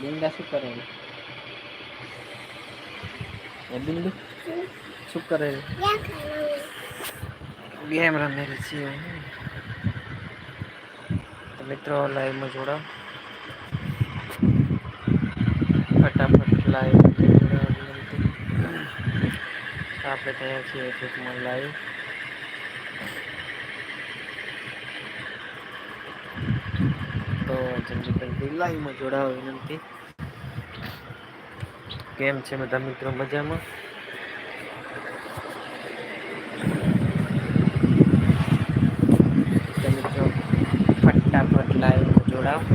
બિંદા શું કરે છે એ બિંદુ શું કરે છે ગેમ રમેલી છે તો મિત્રો લાઈવમાં જોડાઓ ફટાફટ લાઈવ આપણે તૈયાર છીએ ગ્રુપમાં લાઈવ તો જલ્દી જલ્દી લાઈવમાં જોડાવો વિનંતી કેમ છે બધા મિત્રો મજામાં? મિત્રો, ફટાફટ લાઈવ જોડાવો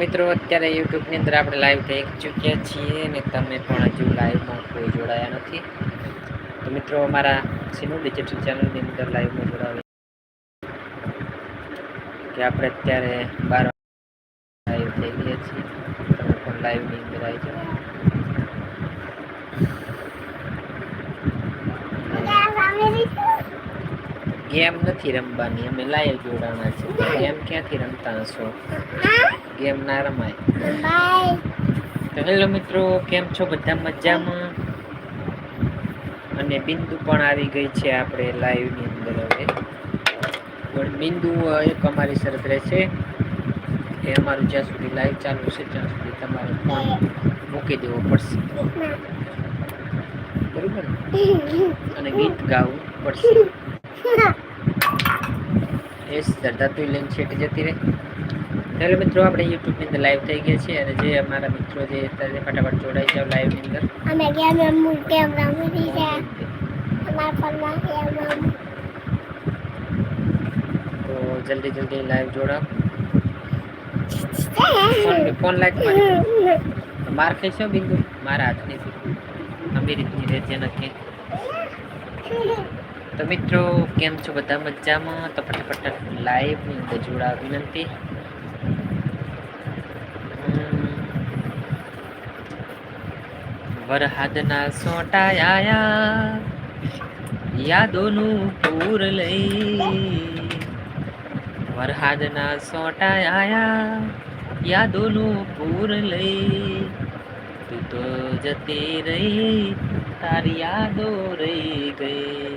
મિત્રો, અત્યારે યુટ્યુબની અંદર આપણે લાઈવ થઈ ચૂક્યા છીએ ને તમે પણ હજુ લાઈવમાં કોઈ જોડાયા નથી. તો મિત્રો અમારા સિનો ડિજિટલ ચેનલની અંદર લાઈવમાં જોડાવી. કે આપણે અત્યારે બાર લાઈવ થઈ ગયા છીએ. તમે પણ લાઈવની અંદર આવી જાઓ. ગેમ નથી રમવાની, અમે લાઈવ જોડાણા છે ગેમ ક્યાંથી રમતા હશો? ગેમ ના રમાય. તો હેલો મિત્રો, કેમ છો? બધા મજામાં? અને બિંદુ પણ આવી ગઈ છે આપણે લાઈવની અંદર હવે. પણ બિંદુ એક અમારી શરત રહેશે એ અમારું જ્યાં સુધી લાઈવ ચાલુ છે ત્યાં સુધી તમારે ફોન મૂકી દેવો પડશે. બરોબર? અને ગીત ગાવું પડશે. એ શ્રદ્ધા તું લઈને છેટી જતી રહે. હેલો મિત્રો આપણે યુટ્યુબની અંદર લાઈવ થઈ ગયા છીએ અને જે અમારા મિત્રો જે અત્યારે ફટાફટ જોડાઈ છે લાઈવની અંદર. અમે ગેમ રમવું કેમ રમવી છે. અમાર રમવું તો જલ્દી જલ્દી લાઈવ જોડાવ ફોન લાઈક માર. ખાઈશો બિંદુ. મારા હાથની અમે રીતની રહેજે નથી તો મિત્રો કેમ છો? બધા મજામાં? તો ફટાફટ લાઈવની અંદર જોડાવ વિનંતી. વરહાદના સોટા આયા, યાદોનું પૂર લઈ. વરહાદના સોટા આયા, યાદોનું પૂર લઈ. તું તો જતી રહી, તારી યાદો રહી ગઈ.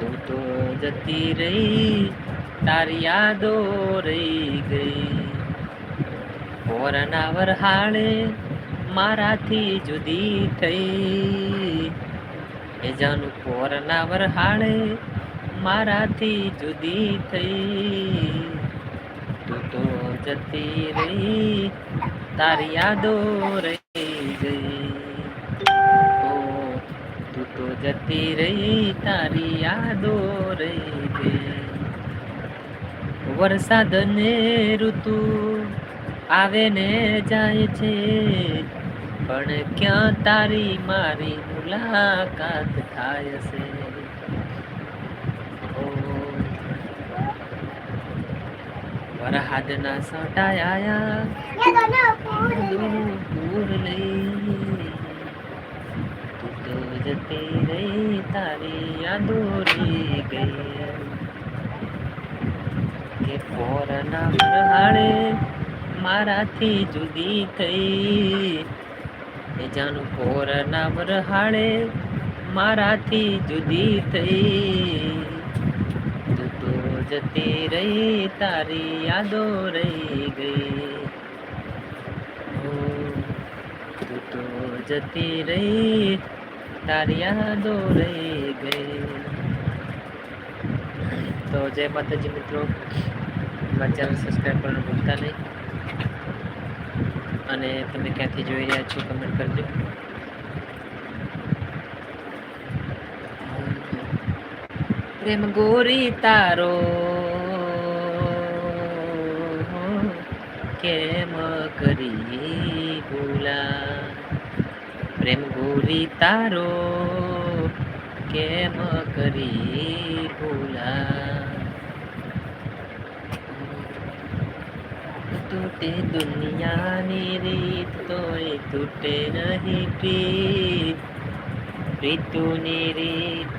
તું તો જતી રહી, તારી યાદો રહી ગઈ. પોરના વરહાળે મારાથી જુદી થઈ. એ જાનું પોરના વરહાળે મારાથી જુદી થઈ. તું તો જતી રહી, તારી યાદો રહી ગઈ. તું તો જતી રહી, તારી યાદો રહી ગઈ. વરસાદ ને ઋતુ આવે ને જાય છે. પણ ક્યાં તારી મારી મુલાકાત થાય છે? વરહાદના સટાયા દૂર લઈ. તું તો જતી રહી તારી યાદો ગઈ. કે પોરના વરહાળે મારાથી જુદી થઈ. એ જાનું નામ વરહાળે મારાથી જુદી થઈ. તું જતી રહી, તારી યાદો રહી ગઈ. તું તો જતી રહી, તારી યાદો રહી ગઈ. તો જય માતાજી મિત્રો. મારા ચેનલ સબસ્ક્રાઈબ કરવાનું ભૂલતા નહીં. અને તમે ક્યાંથી જોઈ રહ્યા છો કમેન્ટ કરજો. પ્રેમ ગોરી તારો. કેમ કરી ભૂલા? પ્રેમ ગોરી તારો. કેમ કરી ભૂલા? તૂટે દુનિયાની રીત તોય તૂટે નહીં પ્રીત પ્રીતુની રીત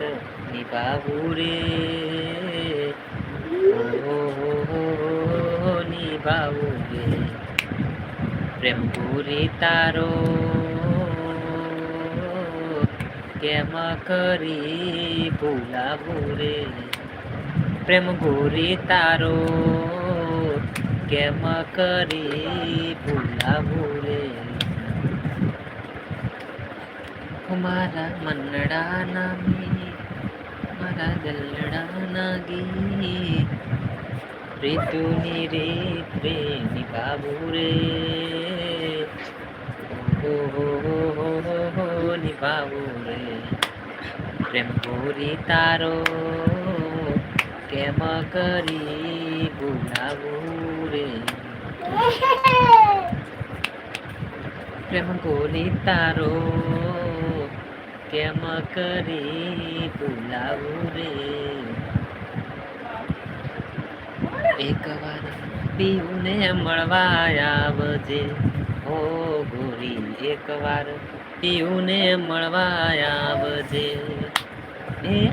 નિભાવું રે ઓ નિભાવું રે પ્રેમ પૂરી તારો કેમ કરી ભૂલાવું રે પ્રેમ ગોરી તારો કેમ કરી ભૂલાવું રે મારા મનડા નામી મારા દલડા નાગી ઋતુની રીત રે, નિભાવું રે. હો, નિભાવું રે. પ્રેમ પૂરી તારો, કેમ કરી ભૂલાવું પ્રેમ ગોરી તારો કેમ કરી બોલાવું રે? એક વાર પીઉને મળવા આવજે. ઓ ગોરી, એક વાર પીઉને મળવા આવજે. એ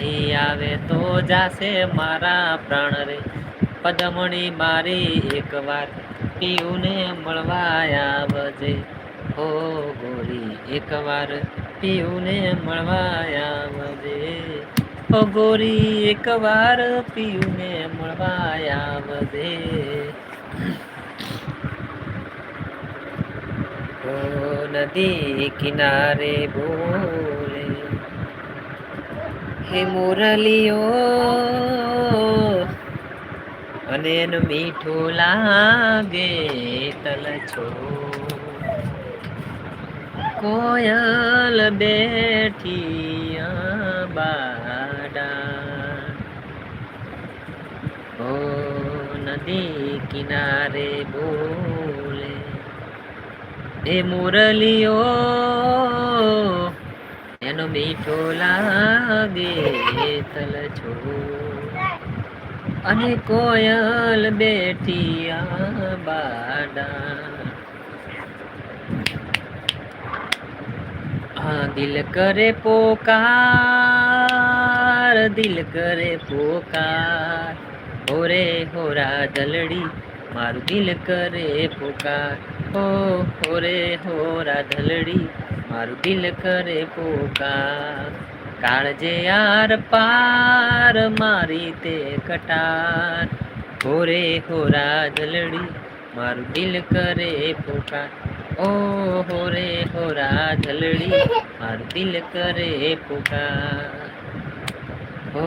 નહીં આવે તો જાશે મારા પ્રાણ રે. પદમણી મારી એક વાર પીઉને મળવા આવજે. ઓ ગોરી, એકવાર વાર પીઉને મળવા આવજે. ઓ ગોરી, એકવાર વાર પીઉને મળવા આવજે નદી કિનારે બોલે હે મુરલીઓ અને એનું મીઠું લાગે તલ છો. કોયલ બેઠી બાડા ઓ નદી કિનારે બોલે, એ મુરલીઓ, એનો મીઠો લાગે તલ છો. અને કોયલ બેઠી બાડા. હા, દિલ કરે પોકાર, દિલ કરે પોકાર. હોરે હોરા દલડી, મારું દિલ કરે પોકાર. હો હોરે હોરા ધલડી મારું દિલ કરે પોકાર. કાળજે યાર પાર, મારી તે કટાર. હોરે હોરા ઝલડી મારું દિલ કરે પોકાર. ઓ હોરે હોરા ઝલડી મારું દિલ કરે પોકાર. હો,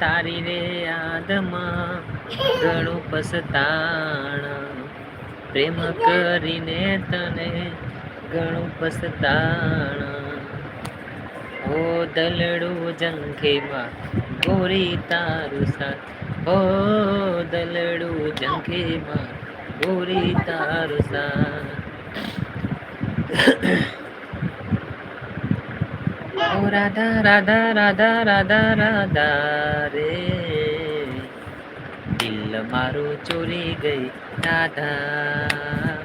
તારી રે યાદમાં ઘણું પસતાણા. પ્રેમ કરીને તને ઘણું પસતાણા. ઓ દલડું જંખેમાં ગોરી તારું સાથ. ઓ દલડું જંખેમાં ગોરી તારું સાથ. ઓ રાધા રાધા રાધા રાધા રાધા રે. દિલ મારું ચોરી ગઈ, રાધા.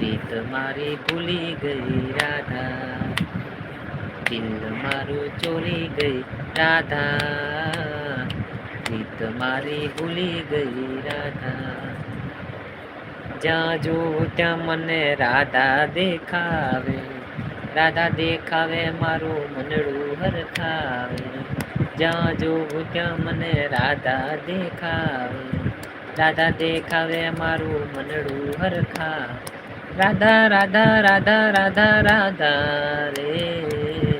રીત મારી ભૂલી ગઈ, રાધા. દિલ મારું ચોરી ગઈ, રાધા. પ્રીત મારી ભૂલી ગઈ, રાધા. જ્યાં જોઉં ત્યાં મને રાધા દેખાવે રાધા દેખાવે મારું મનડું હરખાવે. જ્યાં જોઉં ત્યાં મને રાધા દેખાવે રાધા દેખાવે મારું મનડું હરખા રાધા રાધા રાધા રાધા રાધા રે.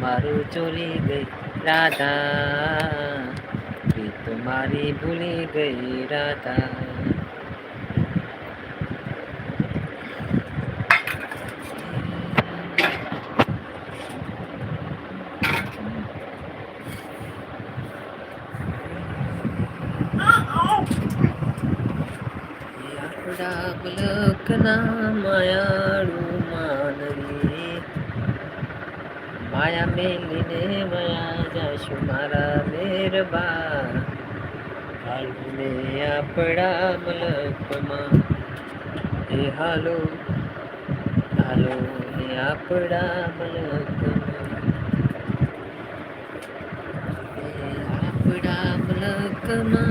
મારું ચોરી ગઈ રાધા. પ્રીત મારી ભૂલી ગઈ રાધા. આપણા પલકના માયાળું માયા મેલીને વયા જાશું મારા મેરબા. હાલને આપણા મલકમાં. એ હાલો હાલો ને આપણા મલકમાં. આપણા મલકમાં.